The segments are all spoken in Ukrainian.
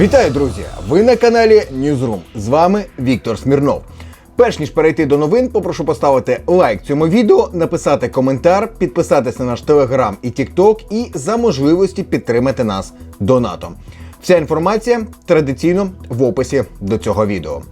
Вітаю, друзі! Ви на каналі Newsroom. З вами Віктор Смірнов. Перш ніж перейти до новин, попрошу поставити лайк цьому відео, написати коментар, підписатися на наш телеграм і тікток і за можливості підтримати нас донатом. Вся інформація традиційно в описі до цього відео.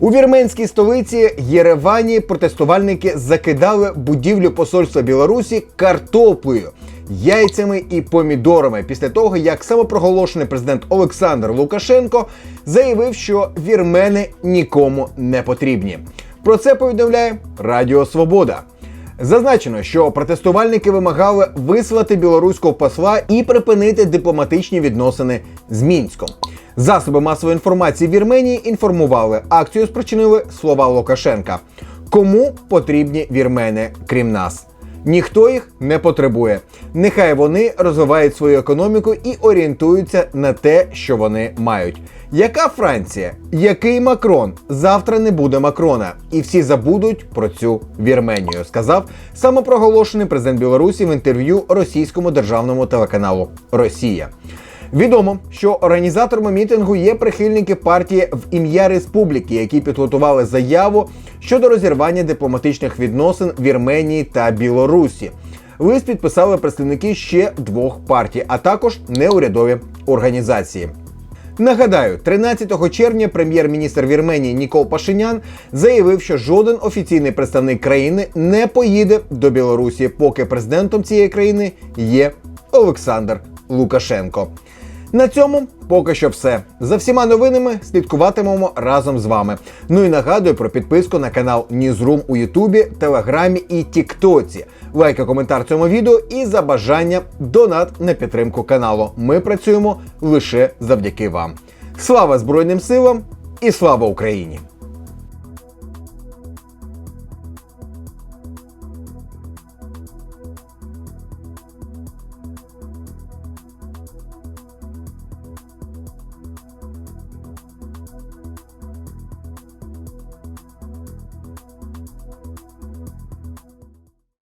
У вірменській столиці Єревані протестувальники закидали будівлю посольства Білорусі картоплею, яйцями і помідорами після того, як самопроголошений президент Олександр Лукашенко заявив, що вірмени нікому не потрібні. Про це повідомляє Радіо Свобода. Зазначено, що протестувальники вимагали вислати білоруського посла і припинити дипломатичні відносини з Мінськом. Засоби масової інформації Вірменії інформували, акцію спричинили слова Лукашенка. Кому потрібні вірмени, крім нас? Ніхто їх не потребує. Нехай вони розвивають свою економіку і орієнтуються на те, що вони мають. Яка Франція? Який Макрон? Завтра не буде Макрона, і всі забудуть про цю Вірменію, сказав самопроголошений президент Білорусі в інтерв'ю російському державному телеканалу Росія. Відомо, що організаторами мітингу є прихильники партії в ім'я республіки, які підготували заяву щодо розірвання дипломатичних відносин Вірменії та Білорусі. Лист підписали представники ще двох партій, а також неурядові організації. Нагадаю, 13 червня прем'єр-міністр Вірменії Нікол Пашинян заявив, що жоден офіційний представник країни не поїде до Білорусі, поки президентом цієї країни є Олександр Лукашенко. На цьому поки що все. За всіма новинами слідкуватимемо разом з вами. Ну і нагадую про підписку на канал Newsroom у Ютубі, Телеграмі і Тіктоці. Лайк, коментар цьому відео і за бажання донат на підтримку каналу. Ми працюємо лише завдяки вам. Слава Збройним силам і слава Україні!